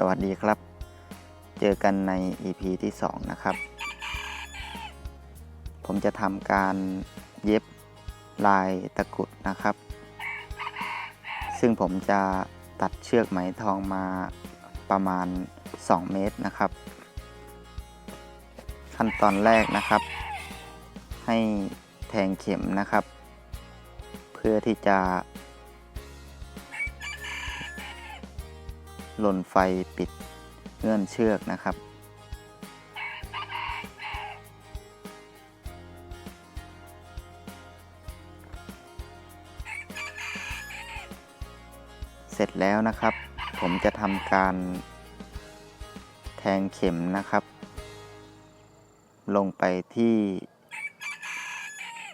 สวัสดีครับ เจอกันใน EP ที่ 2 นะครับ ผมจะทำการเย็บลายตะกุดนะครับ ซึ่งผมจะตัดเชือกไหมทองมาประมาณ 2 เมตรนะครับ ขั้นตอนแรกนะครับ ให้แทงเข็มนะครับ เพื่อที่จะ ล่นไฟปิดเงื่อนเชือกนะครับ เสร็จแล้วนะครับ ผมจะทำการแทงเข็มนะครับ ลงไปที่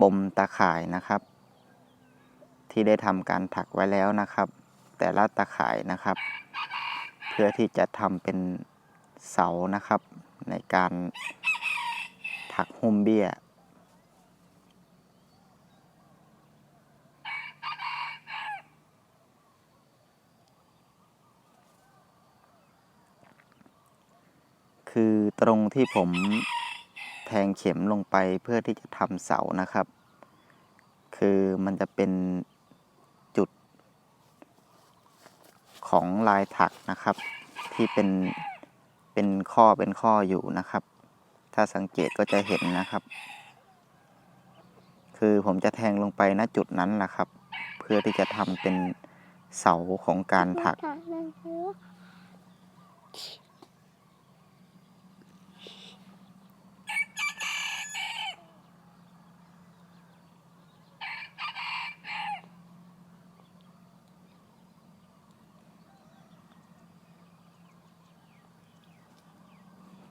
ปมตาข่ายนะครับ ที่ได้ทำการถักไว้แล้วนะครับ แต่ละตาข่ายนะครับ พื่อที่จะทำเป็นเสานะครับ ในการถักหุ้มเบี้ย คือตรงที่ผมแทงเข็มลงไปเพื่อที่จะทำเสานะครับ คือมันจะเป็นจุด ของลายถักนะครับ ที่เป็นเป็นข้อเป็นข้ออยู่นะครับ ถ้าสังเกตก็จะเห็นนะครับ คือผมจะแทงลงไปณจุดนั้นแหละครับ เพื่อที่จะทำเป็นเสาของการถัก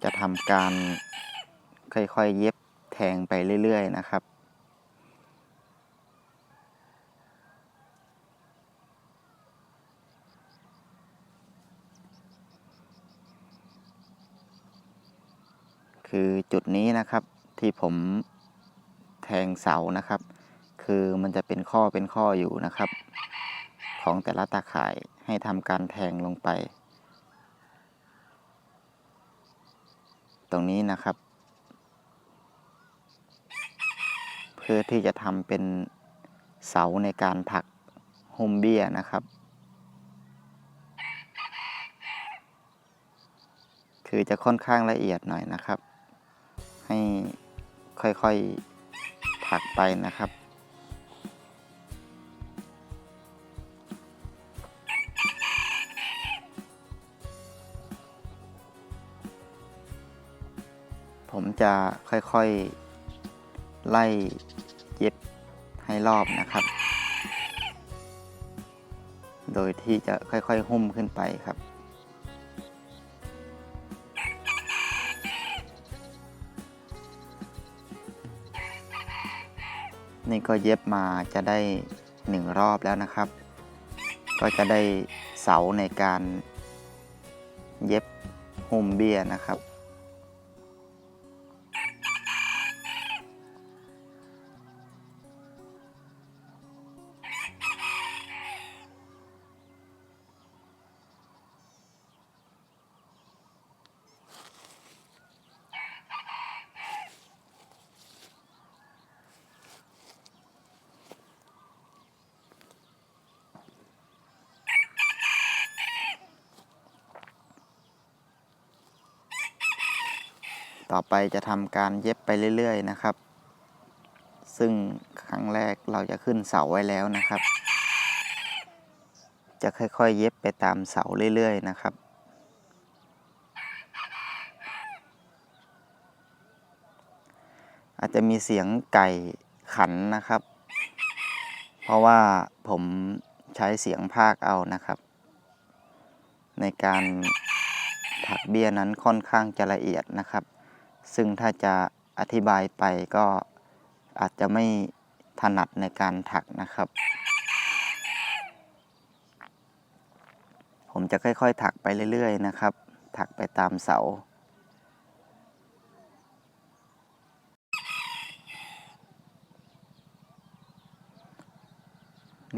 จะทำการค่อยๆ เย็บแทงไปเรื่อย ๆ นะครับ คือจุดนี้นะครับที่ผมแทงเสานะครับ คือมันจะเป็นข้อเป็นข้ออยู่นะครับ ของแต่ละตาข่ายให้ทำการแทงลงไป ตรงนี้นะครับ เพื่อที่จะทำเป็นเสาในการถักหุ้มเบี้ยนะครับ คือจะค่อนข้างละเอียดหน่อยนะครับ ให้ค่อยๆถักไปนะครับ จะค่อยๆ ไล่เย็บให้รอบนะครับ โดยที่จะค่อยๆ หุ้มขึ้นไปครับนี่ก็เย็บมาจะได้หนึ่งรอบแล้วนะครับ ก็จะได้เสาในการเย็บหุ้มเบี้ยนะครับ ต่อไปจะทำการเย็บไปเรื่อย ๆ นะครับ ซึ่งครั้งแรกเราจะขึ้นเสาไว้แล้วนะครับ จะค่อยๆ เย็บไปตามเสาเรื่อย ๆ นะครับ อาจจะมีเสียงไก่ขันนะครับ เพราะว่าผมใช้เสียงภาคเอานะครับ ในการถักเบี้ยนั้นค่อนข้างจะละเอียดนะครับ ซึ่งถ้าจะอธิบายไปก็อาจจะไม่ถนัดในการถักนะครับ ผมจะค่อยๆ ถักไปเรื่อยๆ นะครับ ถักไปตามเสา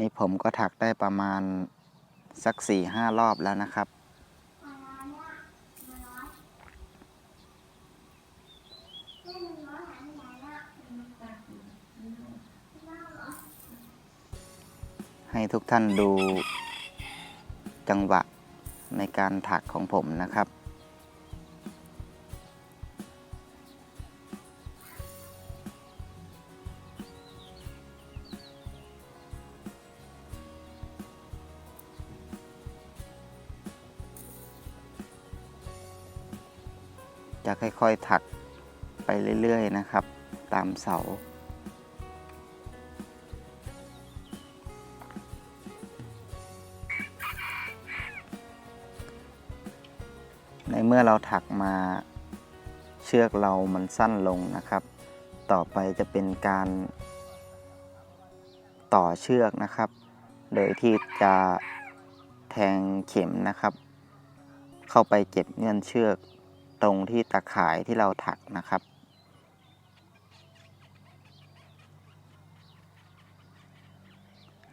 นี่ผมก็ถักได้ประมาณสักสี่ห้ารอบแล้วนะครับ ให้ทุกท่านดูจังหวะในการถักของผมนะครับ จะค่อยๆถัก ไปเรื่อยๆนะครับ ตามเสา ในเมื่อเราถักมาเชือกเรามันสั้นลงนะครับ ต่อไปจะเป็นการต่อเชือกนะครับ โดยที่จะแทงเข็มนะครับ เข้าไปเก็บเงื่อนเชือกตรงที่ตะข่ายที่เราถักนะครับ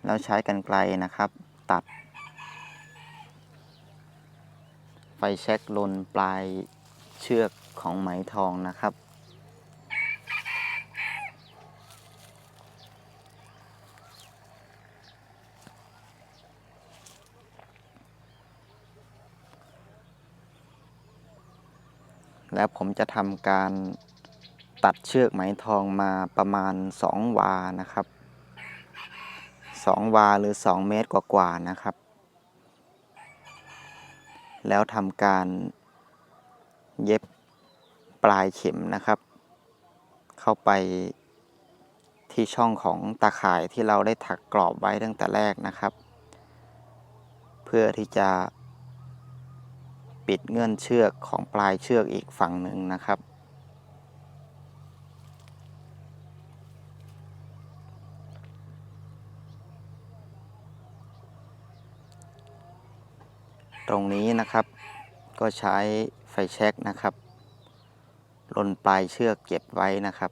เราใช้กันไกลนะครับ ตัด ไฟแช็กลนปลายเชือกของไหมทองนะครับ แล้วผมจะทำการตัดเชือกไหมทองมาประมาณ 2 วานะครับ 2 วาหรือ 2 เมตรกว่าๆนะครับ แล้วทำการเย็บปลายเข็มนะครับ เข้าไปที่ช่องของตาข่ายที่เราได้ถักกรอบไว้ตั้งแต่แรกนะครับ เพื่อที่จะปิดเงื่อนเชือกของปลายเชือกอีกฝั่งหนึ่งนะครับ ตรงนี้นะครับ ก็ใช้ไฟแช็กนะครับลนปลายเชือกเก็บไว้นะครับ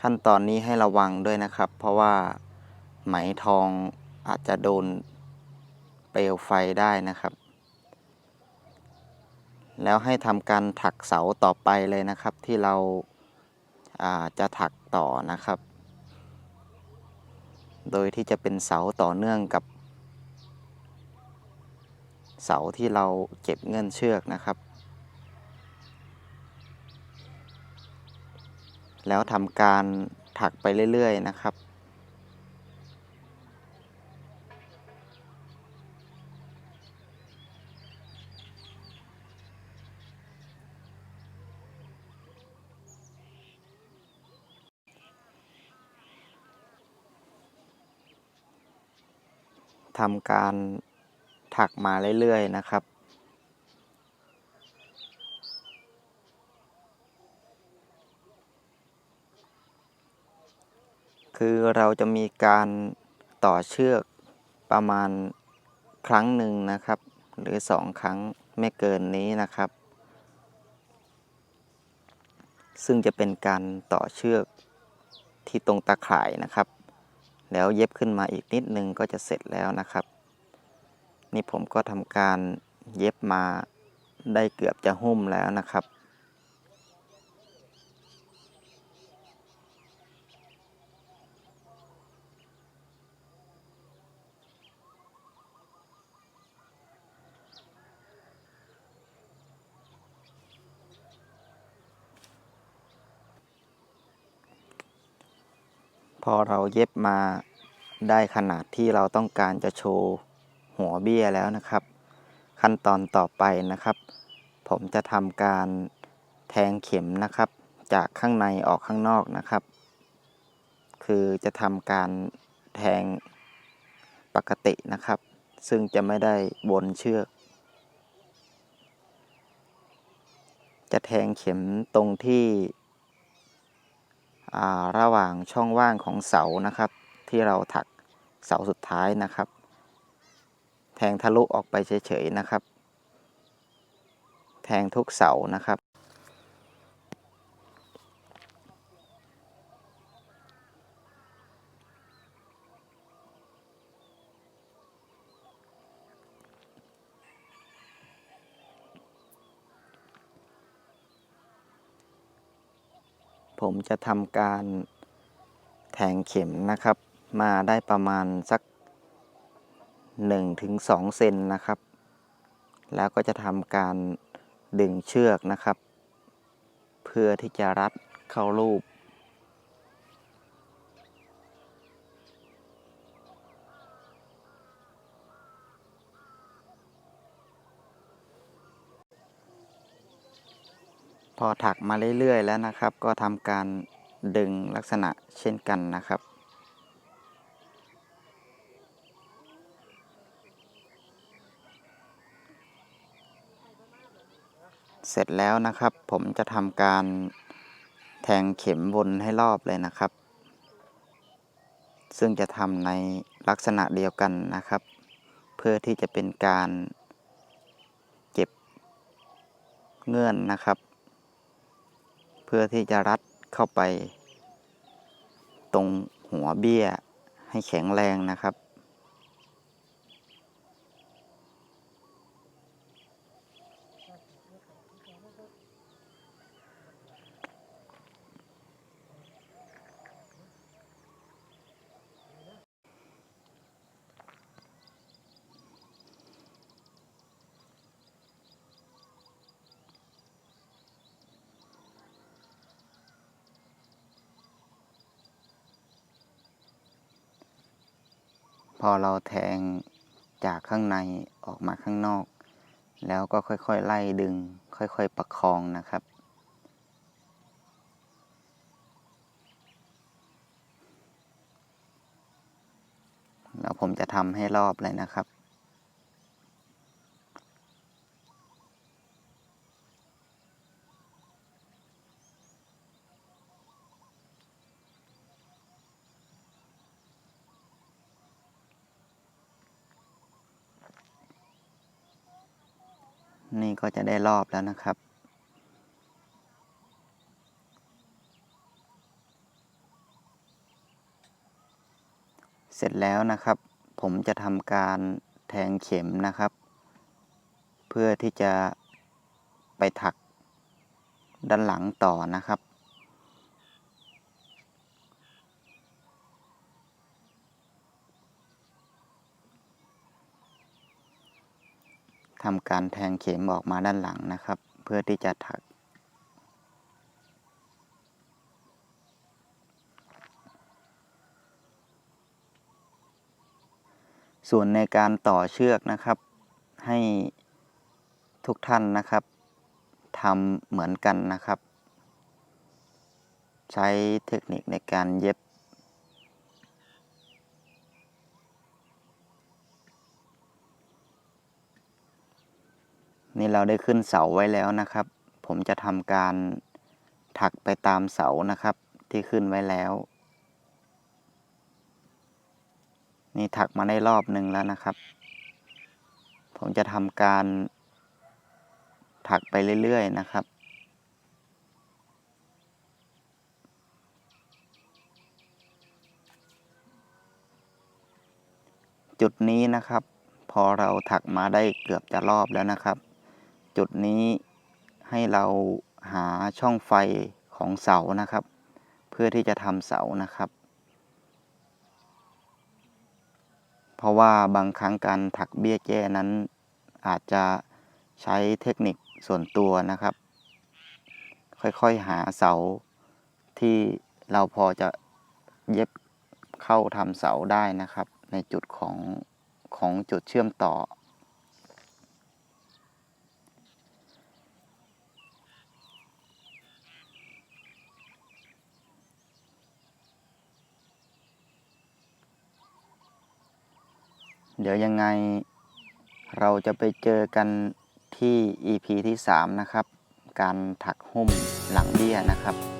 ขั้นตอนนี้ให้ระวังด้วยนะครับ เพราะว่าไหมทองอาจจะโดนเปลวไฟได้นะครับ แล้วให้ทำการถักเสาต่อไปเลยนะครับ ที่เราาจะถักต่อนะครับ โดยที่จะเป็นเสาต่อเนื่องกับ เสาที่เราเก็บเงื่อนเชือกนะครับ แล้วทำการถักไปเรื่อยๆนะครับ ทำการถักมาเรื่อยๆนะครับ คือเราจะมีการต่อเชือกประมาณครั้งหนึ่งนะครับ หรือสองครั้งไม่เกินนี้นะครับ ซึ่งจะเป็นการต่อเชือกที่ตรงตะข่ายนะครับ แล้วเย็บขึ้นมาอีกนิดนึงก็จะเสร็จแล้วนะครับ นี่ผมก็ทำการเย็บมาได้เกือบจะหุ้มแล้วนะครับ พอเราเย็บมาได้ขนาดที่เราต้องการจะโชว์หัวเบี้ยแล้วนะครับ ขั้นตอนต่อไปนะครับ ผมจะทำการแทงเข็มนะครับ จากข้างในออกข้างนอกนะครับ คือจะทำการแทงปกตินะครับ ซึ่งจะไม่ได้บนเชือก จะแทงเข็มตรงที่ ระหว่างช่องว่างของเสานะครับ ที่เราถักเสาสุดท้ายนะครับ แทงทะลุออกไปเฉยๆนะครับ แทงทุกเสานะครับ ผมจะทำการแทงเข็มนะครับ มาได้ประมาณสัก 1-2 เซนนะครับ แล้วก็จะทำการดึงเชือกนะครับ เพื่อที่จะรัดเข้ารูป พอถักมาเรื่อยๆแล้วนะครับ ก็ทำการดึงลักษณะเช่นกันนะครับ เสร็จแล้วนะครับผมจะทำการแทงเข็มวนให้รอบเลยนะครับ ซึ่งจะทำในลักษณะเดียวกันนะครับ เพื่อที่จะเป็นการเก็บเงื่อนนะครับ พื่อที่จะรัดเข้าไป ตรงหัวเบี้ยให้แข็งแรงนะครับ พอเราแทงจากข้างในออกมาข้างนอก แล้วก็ค่อยๆไล่ดึง ค่อยๆประคองนะครับ แล้วผมจะทำให้รอบเลยนะครับ นี่ก็จะได้รอบแล้วนะครับ เสร็จแล้วนะครับ ผมจะทำการแทงเข็มนะครับ เพื่อที่จะไปถักด้านหลังต่อนะครับ ทำการแทงเข็มออกมาด้านหลังนะครับ เพื่อที่จะถัก ส่วนในการต่อเชือกนะครับ ให้ทุกท่านนะครับทำเหมือนกันนะครับ ใช้เทคนิคในการเย็บ นี่เราได้ขึ้นเสาไว้แล้วนะครับ ผมจะทำการถักไปตามเสานะครับ ที่ขึ้นไว้แล้ว นี่ถักมาได้รอบหนึ่งแล้วนะครับ ผมจะทำการถักไปเรื่อยๆนะครับจุดนี้นะครับ พอเราถักมาได้เกือบจะรอบแล้วนะครับ จุดนี้ให้เราหาช่องไฟของเสานะครับ เพื่อที่จะทำเสานะครับ เพราะว่าบางครั้งการถักเบี้ยแจ้นั้น อาจจะใช้เทคนิคส่วนตัวนะครับ ค่อยๆหาเสาที่เราพอจะเย็บเข้าทำเสาได้นะครับ ในจุดของของจุดเชื่อมต่อ เดี๋ยวยังไงเราจะไปเจอกันที่ EP ที่ 3 นะครับ การถักหุ้มหลังเบี้ยนะครับ